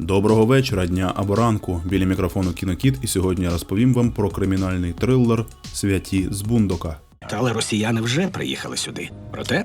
Доброго вечора, дня або ранку. Біля мікрофону Кінокіт, і сьогодні я розповім вам про кримінальний трилер Святі з Бундока. Але росіяни вже приїхали сюди. Проте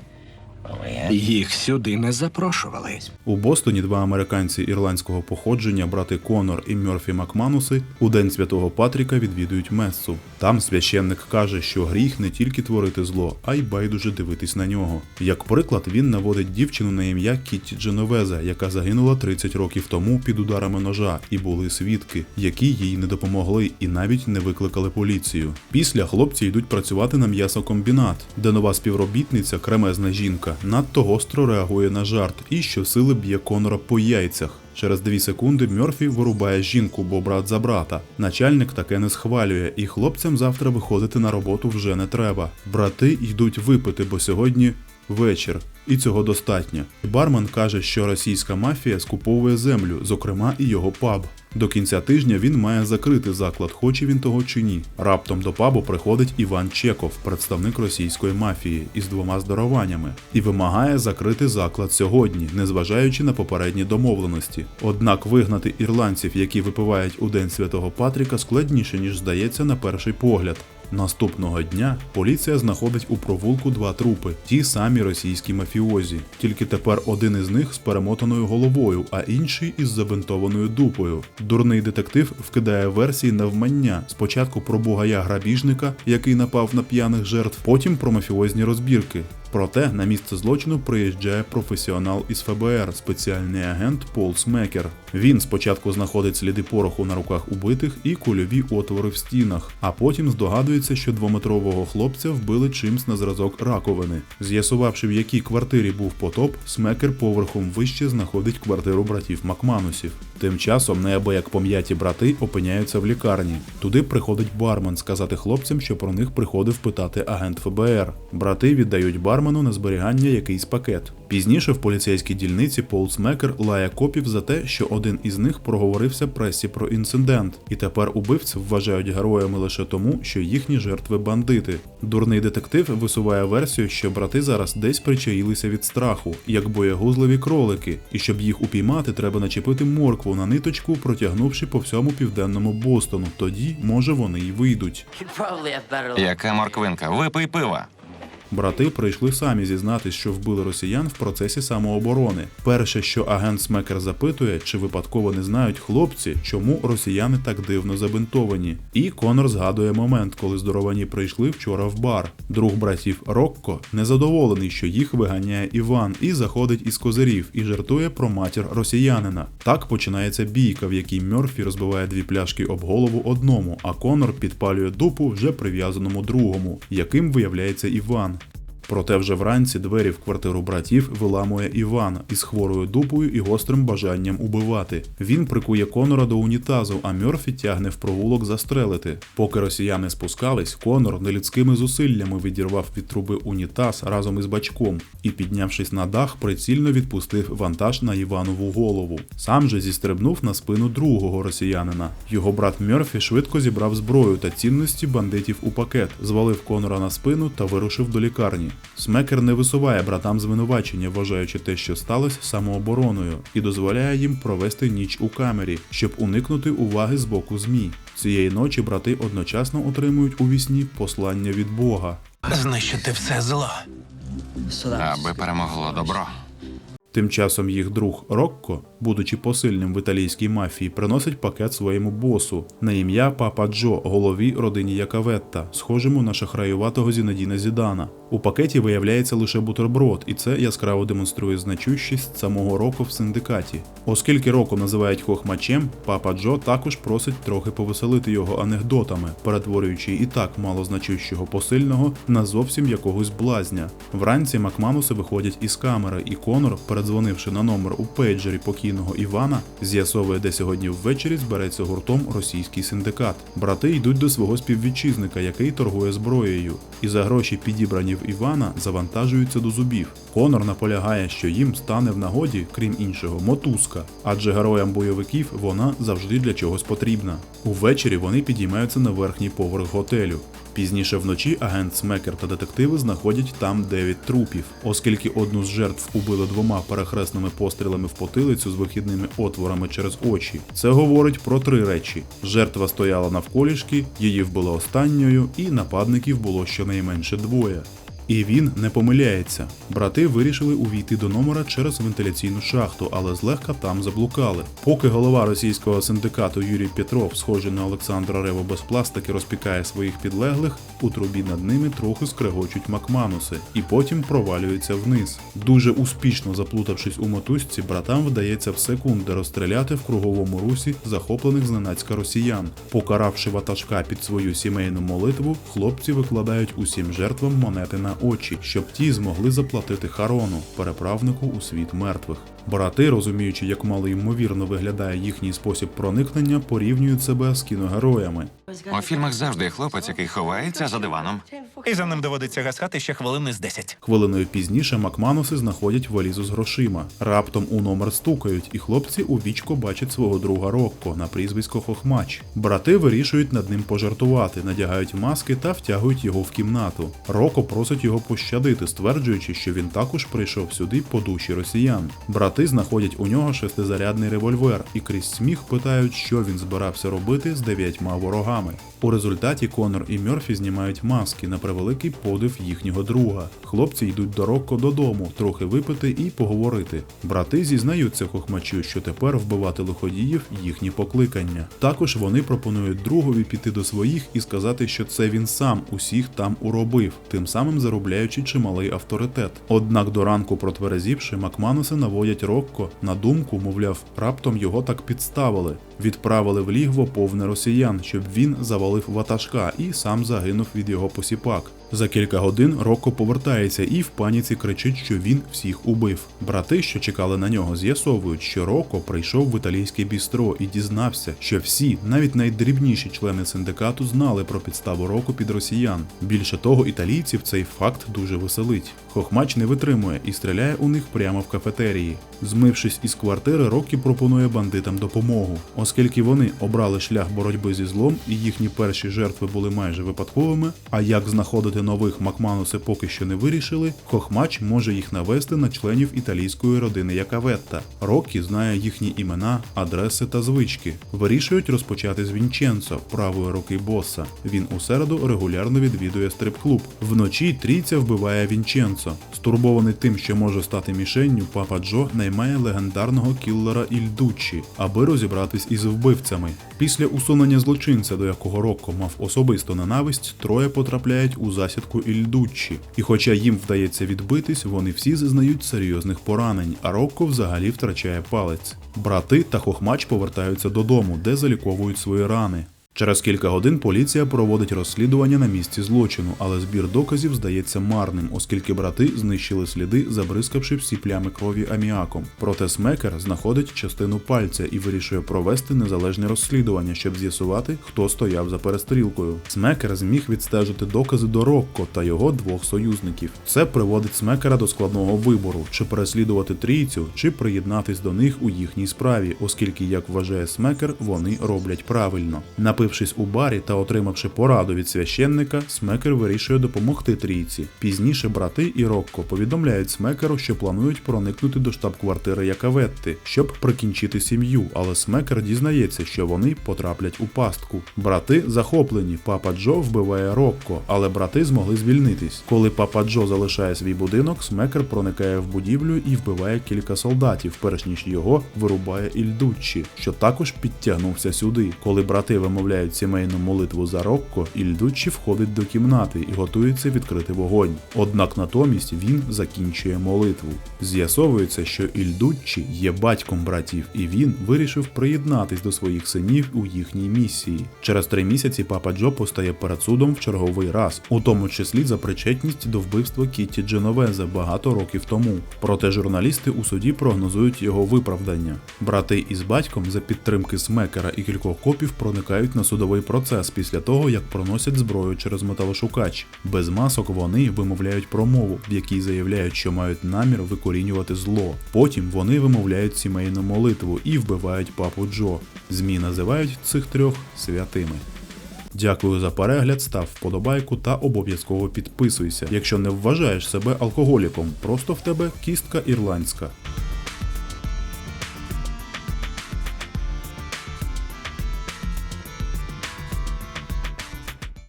їх сюди не запрошували. У Бостоні два американці ірландського походження, брати Конор і Мьорфі Макмануси, у день святого Патріка відвідують мессу. Там священник каже, що гріх не тільки творити зло, а й байдуже дивитись на нього. Як приклад, він наводить дівчину на ім'я Кітті Дженовеза, яка загинула 30 років тому під ударами ножа, і були свідки, які їй не допомогли і навіть не викликали поліцію. Після хлопці йдуть працювати на м'ясокомбінат, де нова співробітниця, кремезна жінка, надто гостро реагує на жарт і щосили б'є Конора по яйцях. Через дві секунди Мьорфі вирубає жінку, бо брат за брата. Начальник таке не схвалює, і хлопцям завтра виходити на роботу вже не треба. Брати йдуть випити, бо сьогодні вечір, і цього достатньо. Бармен каже, що російська мафія скуповує землю, зокрема і його паб. До кінця тижня він має закрити заклад, хоче він того чи ні. Раптом до пабу приходить Іван Чеков, представник російської мафії, із двома здаруваннями, і вимагає закрити заклад сьогодні, незважаючи на попередні домовленості. Однак вигнати ірландців, які випивають у день святого Патріка, складніше ніж здається на перший погляд. Наступного дня поліція знаходить у провулку два трупи, ті самі російські мафіозі. Тільки тепер один із них з перемотаною головою, а інший із забинтованою дупою. Дурний детектив вкидає версії навмання. Спочатку про бугая грабіжника, який напав на п'яних жертв, потім про мафіозні розбірки. Проте на місце злочину приїжджає професіонал із ФБР, спеціальний агент Пол Смекер. Він спочатку знаходить сліди пороху на руках убитих і кульові отвори в стінах, а потім здогадується, що двометрового хлопця вбили чимсь на зразок раковини. З'ясувавши, в якій квартирі був потоп, Смекер поверхом вище знаходить квартиру братів Макманусів. Тим часом неабияк пом'яті брати опиняються в лікарні. Туди приходить бармен сказати хлопцям, що про них приходив питати агент ФБР. Брати віддають бармену на зберігання якийсь пакет. Пізніше в поліцейській дільниці Пол Смекер лає копів за те, що один із них проговорився пресі про інцидент, і тепер убивців вважають героями лише тому, що їхні жертви бандити. Дурний детектив висуває версію, що брати зараз десь причаїлися від страху, як боягузливі кролики, і щоб їх упіймати, треба начепити моркву на ниточку, протягнувши по всьому південному Бостону. Тоді, може, вони й вийдуть. Яка морквинка? Випий пива. Брати прийшли самі зізнатись, що вбили росіян в процесі самооборони. Перше, що агент Смекер запитує, чи випадково не знають хлопці, чому росіяни так дивно забинтовані. І Конор згадує момент, коли здоровані прийшли вчора в бар. Друг братів Рокко незадоволений, що їх виганяє Іван, і заходить із козирів і жартує про матір росіянина. Так починається бійка, в якій Мьорфі розбиває дві пляшки об голову одному, а Конор підпалює дупу вже прив'язаному другому, яким виявляється Іван. Проте вже вранці двері в квартиру братів виламує Іван із хворою дупою і гострим бажанням убивати. Він прикує Конора до унітазу, а Мьорфі тягне в провулок застрелити. Поки росіяни спускались, Конор нелюдськими зусиллями відірвав від труби унітаз разом із бачком і, піднявшись на дах, прицільно відпустив вантаж на Іванову голову. Сам же зістрибнув на спину другого росіянина. Його брат Мьорфі швидко зібрав зброю та цінності бандитів у пакет, звалив Конора на спину та вирушив до лікарні. Смекер не висуває братам звинувачення, вважаючи те, що сталося самообороною, і дозволяє їм провести ніч у камері, щоб уникнути уваги з боку ЗМІ. Цієї ночі брати одночасно отримують у вісні послання від Бога. Знищити все зло. Аби перемогло добро. Тим часом їх друг Рокко, будучи посильним в італійській мафії, приносить пакет своєму босу на ім'я Папа Джо, голові родині Якаветта, схожому на шахраюватого Зінедіна Зідана. У пакеті виявляється лише бутерброд, і це яскраво демонструє значущість самого року в синдикаті. Оскільки року називають хохмачем, папа Джо також просить трохи повеселити його анекдотами, перетворюючи і так малозначущого посильного на зовсім якогось блазня. Вранці Макмануси виходять із камери, і Конор, передзвонивши на номер у пейджері покійного Івана, з'ясовує, де сьогодні ввечері збереться гуртом російський синдикат. Брати йдуть до свого співвітчизника, який торгує зброєю, і за гроші, підібрані в Івана, завантажуються до зубів. Конор наполягає, що їм стане в нагоді, крім іншого, мотузка, адже героям бойовиків вона завжди для чогось потрібна. Увечері вони підіймаються на верхній поверх готелю. Пізніше вночі агент Смекер та детективи знаходять там 9 трупів, оскільки одну з жертв убили двома перехресними пострілами в потилицю з вихідними отворами через очі. Це говорить про три речі: жертва стояла навколішки, її вбили останньою, і нападників було щонайменше двоє. І він не помиляється. Брати вирішили увійти до номера через вентиляційну шахту, але злегка там заблукали. Поки голова російського синдикату Юрій Петров, схожий на Олександра Рево без пластики, розпікає своїх підлеглих, у трубі над ними трохи скрегочуть макмануси і потім провалюються вниз. Дуже успішно заплутавшись у мотузці, братам вдається в секунди розстріляти в круговому русі захоплених зненацька росіян. Покаравши ватажка під свою сімейну молитву, хлопці викладають усім жертвам монети на очі, щоб ті змогли заплатити Харону, переправнику у світ мертвих. Брати, розуміючи, як мало ймовірно виглядає їхній спосіб проникнення, порівнюють себе з кіногероями. У фільмах завжди є хлопець, який ховається за диваном. І за ним доводиться гасати ще хвилини з 10. Хвилиною пізніше Макмануси знаходять валізу з грошима. Раптом у номер стукають, і хлопці у вічко бачать свого друга Рокко на прізвисько Хохмач. Брати вирішують над ним пожартувати, надягають маски та втягують його в кімнату. Роко просить його пощадити, стверджуючи, що він також прийшов сюди по душі росіян. Брати знаходять у нього шестизарядний револьвер і крізь сміх питають, що він збирався робити з дев'ятьма ворогами. У результаті Конор і Мьорфі знімають маски на превеликий подив їхнього друга. Хлопці йдуть до Рокко додому, трохи випити і поговорити. Брати зізнаються хохмачу, що тепер вбивати лиходіїв їхні покликання. Також вони пропонують другові піти до своїх і сказати, що це він сам усіх там уробив, тим самим заробляючи чималий авторитет. Однак до ранку протверезівши, Макмануси наводять Рокко на думку, мовляв, раптом його так підставили. Відправили в лігво повне росіян, щоб він завалив ватажка і сам загинув від його посіпак. За кілька годин Рокко повертається і в паніці кричить, що він всіх убив. Брати, що чекали на нього, з'ясовують, що Рокко прийшов в італійське бістро і дізнався, що всі, навіть найдрібніші члени синдикату, знали про підставу Рокко під росіян. Більше того, італійців цей факт дуже веселить. Хохмач не витримує і стріляє у них прямо в кафетерії. Змившись із квартири, Роккі пропонує бандитам допомогу, оскільки вони обрали шлях боротьби зі злом і їхні перші жертви були майже випадковими. А як знаходити нових Макмануси поки що не вирішили, Хохмач може їх навести на членів італійської родини Якаветта. Роккі знає їхні імена, адреси та звички. Вирішують розпочати з Вінченцо, правої руки боса. Він у середу регулярно відвідує стрип-клуб. Вночі трійця вбиває Вінченцо. Стурбований тим, що може стати мішенню, папа Джо наймає легендарного кіллера Ільдуччі, аби розібратись із вбивцями. Після усунення злочинця, до якого Рокко мав особисту ненависть, троє потрапляють у засідку Ільдуччі. І хоча їм вдається відбитись, вони всі зазнають серйозних поранень, а Рокко взагалі втрачає палець. Брати та Хохмач повертаються додому, де заліковують свої рани. Через кілька годин поліція проводить розслідування на місці злочину, але збір доказів здається марним, оскільки брати знищили сліди, забризкавши всі плями крові аміаком. Проте Смекер знаходить частину пальця і вирішує провести незалежне розслідування, щоб з'ясувати, хто стояв за перестрілкою. Смекер зміг відстежити докази до Рокко та його двох союзників. Це приводить Смекера до складного вибору: чи переслідувати трійцю, чи приєднатись до них у їхній справі, оскільки, як вважає Смекер, вони роблять правильно. Напившись у барі та отримавши пораду від священника, Смекер вирішує допомогти трійці. Пізніше брати і Рокко повідомляють Смекеру, що планують проникнути до штаб-квартири Якаветти, щоб прикінчити сім'ю, але Смекер дізнається, що вони потраплять у пастку. Брати захоплені. Папа Джо вбиває Рокко, але брати змогли звільнитись. Коли папа Джо залишає свій будинок, Смекер проникає в будівлю і вбиває кілька солдатів, перш ніж його вирубає Ільдуччі, що також підтягнувся сюди. Коли брати вимовляють сімейну молитву за Рокко, Ільдуччі входить до кімнати і готується відкрити вогонь. Однак натомість він закінчує молитву. З'ясовується, що Ільдуччі є батьком братів, і він вирішив приєднатись до своїх синів у їхній місії. Через три місяці папа Джо постає перед судом в черговий раз, у тому числі за причетність до вбивства Кітті Дженовезе багато років тому. Проте журналісти у суді прогнозують його виправдання. Брати із батьком за підтримки Смекера і кількох копів проникають на судовий процес після того, як проносять зброю через металошукач. Без масок вони вимовляють промову, в якій заявляють, що мають намір викорінювати зло. Потім вони вимовляють сімейну молитву і вбивають папу Джо. ЗМІ називають цих трьох святими. Дякую за перегляд, став вподобайку та обов'язково підписуйся, якщо не вважаєш себе алкоголіком, просто в тебе кістка ірландська.